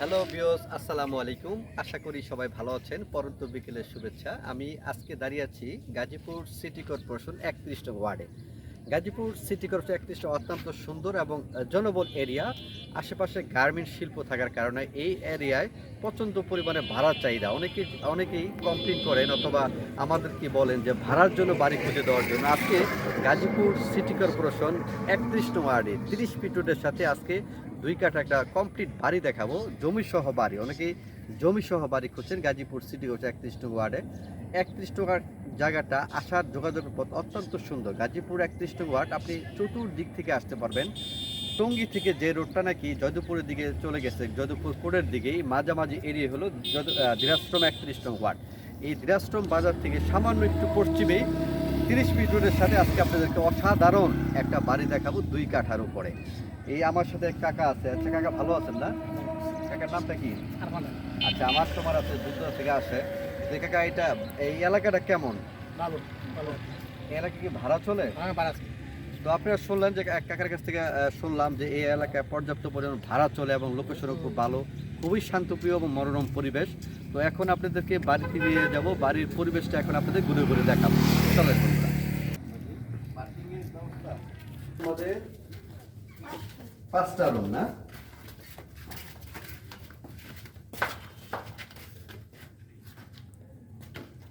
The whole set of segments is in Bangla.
হ্যালো বিয়স আসসালামু আলাইকুম আশা করি সবাই ভালো আছেন। পরন্ত বিকেলের শুভেচ্ছা। আমি আজকে দাঁড়িয়ে আছি গাজীপুর সিটি কর্পোরেশন একত্রিশটা ওয়ার্ডে। গাজীপুর সিটি কর্পোরেশন একত্রিশটা অত্যন্ত সুন্দর এবং জনবল এরিয়া। আশেপাশে গার্মেন্ট শিল্প থাকার কারণে এই এরিয়ায় প্রচণ্ড পরিমাণে ভাড়ার চাহিদা। অনেকে অনেকেই কমপ্লেন করেন অথবা আমাদেরকে বলেন যে ভাড়ার জন্য বাড়ি খুঁজে দেওয়ার জন্য। আজকে গাজীপুর সিটি কর্পোরেশন একত্রিশ ওয়ার্ডে তিরিশ ফিট সাথে আজকে দুই কাঠা একটা কমপ্লিট বাড়ি দেখাবো জমি সহ বাড়ি। অনেকেই জমি সহ বাড়ি খুঁজছেন গাজীপুর সিটি হচ্ছে একত্রিশ ওয়ার্ডে। একত্রিশ টাকার জায়গাটা আসার যোগাযোগের পথ অত্যন্ত সুন্দর। গাজীপুর একত্রিশ ওয়ার্ড, আপনি চতুর্দিক থেকে আসতে পারবেন। টঙ্গী থেকে যে রোডটা নাকি যদুপুরের দিকে চলে গেছে যদুপুর কোর্টের দিকেই মাঝামাঝি এরিয়া হলো আহ, একত্রিশ নং ওয়ার্ড। এই দিনাজশ্রম বাজার থেকে সামান্য একটু পশ্চিমেই তিরিশ মিনিট রোডের সাথে আজকে আপনাদেরকে অসাধারণ একটা বাড়ি দেখাবো দুই কাঠার উপরে। এই আমার সাথে এক কাকা আছে। আচ্ছা কাকা ভালো আছেন না? কাকার নামটা কি? আচ্ছা আমার তোমার আছে দুটো থেকে আসে। যে কাকা এটা এই এলাকাটা কেমন? এলাকা কি ভাড়া চলে? আমি বাড়াচ্ছি তো আপনারা শুনলেন যে এক কাকার কাছ থেকে শুনলাম যে এই এলাকায় পর্যাপ্ত পরিমাণ ভাড়া চলে এবং লোকেশনও খুব ভালো, খুবই শান্তপ্রিয় এবং মনোরম পরিবেশ। তো এখন আপনাদেরকে বাড়িতে নিয়ে যাব, বাড়ির পরিবেশটা এখন আপনাদের ঘুরে ঘুরে দেখাবো। আমাদের পাঁচটা রুম না?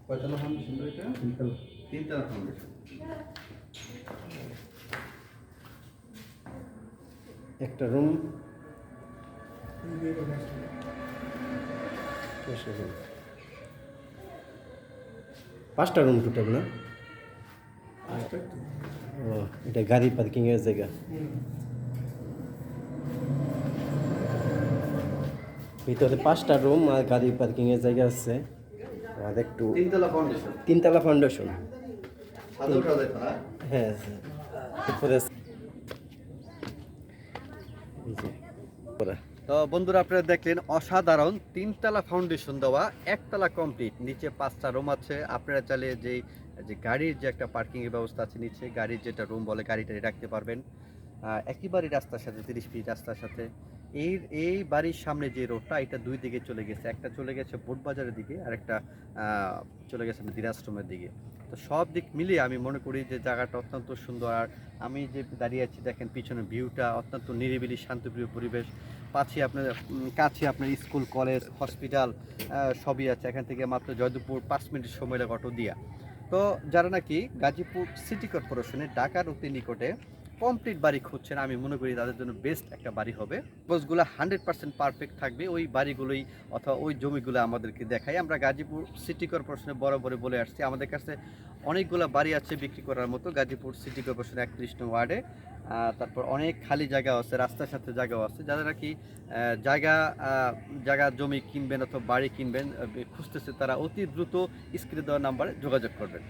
কয়তলা ফাউন্ডেশন তিনতলা। একটা রুম পাঁচটা রুম টোটাল না? ও এটা গাড়ি পার্কিং এর জায়গা। ভিতরে পাঁচটা রুম আর গাড়ি পার্কিং এর জায়গা আছে। আর একটু তিনতলা ফাউন্ডেশন তিনতলা ফাউন্ডেশন হ্যাঁ উপরে এই যে, উপরে। তো বন্ধুরা আপনারা দেখলেন, অসাধারণ তিনতলা ফাউন্ডেশন দেওয়া, একতলা কমপ্লিট নিচে পাঁচটা রুম আছে। আপনারা চাইলে যে যে গাড়ির যে একটা পার্কিংয়ের ব্যবস্থা আছে নিচে, গাড়ির যেটা রুম বলে গাড়িটা রাখতে পারবেন। আহ, একেবারে রাস্তার সাথে তিরিশ ফিট রাস্তার সাথে। এই এই বাড়ির সামনে যে রোডটা এটা দুই দিকে চলে গেছে। একটা চলে গেছে বোটবাজারের দিকে আর একটা চলে গেছে দিনাশ্রমের দিকে। তো সব দিক মিলিয়ে আমি মনে করি যে জায়গাটা অত্যন্ত সুন্দর। আর আমি যে দাঁড়িয়ে আছি দেখেন পিছনে ভিউটা অত্যন্ত নিরিবিলি শান্তপ্রিয় পরিবেশ। পাচ্ছি আপনার কাছে আপনার স্কুল কলেজ হসপিটাল সবই আছে। এখান থেকে মাত্র জয়দেবপুর পাঁচ মিনিট সময় লাগে অটো দিয়া তো যারা নাকি গাজীপুর সিটি কর্পোরেশনের ঢাকার অতি নিকটে কমপ্লিট বাড়ি খুঁজছেন, আমি মনে করি তাদের জন্য বেস্ট একটা বাড়ি হবে। বসগুলো হান্ড্রেড পার্সেন্ট পারফেক্ট থাকবে, ওই বাড়িগুলোই অথবা ওই জমিগুলো আমাদেরকে দেখাই আমরা গাজীপুর সিটি কর্পোরেশনে বরাবরই বলে আসছি, আমাদের কাছে অনেকগুলো বাড়ি আছে বিক্রি করার মতো, গাজীপুর সিটি কর্পোরেশন একত্রিশ ওয়ার্ডে। তারপর অনেক খালি জায়গা আছে, রাস্তার সাথে জায়গাও আছে, যারা নাকি জায়গা জায়গা, জমি কিনবেন অথবা বাড়ি কিনবেন খুঁজতেছে, তারা অতি দ্রুত স্ক্রিনে দেওয়া নাম্বারে যোগাযোগ করবেন।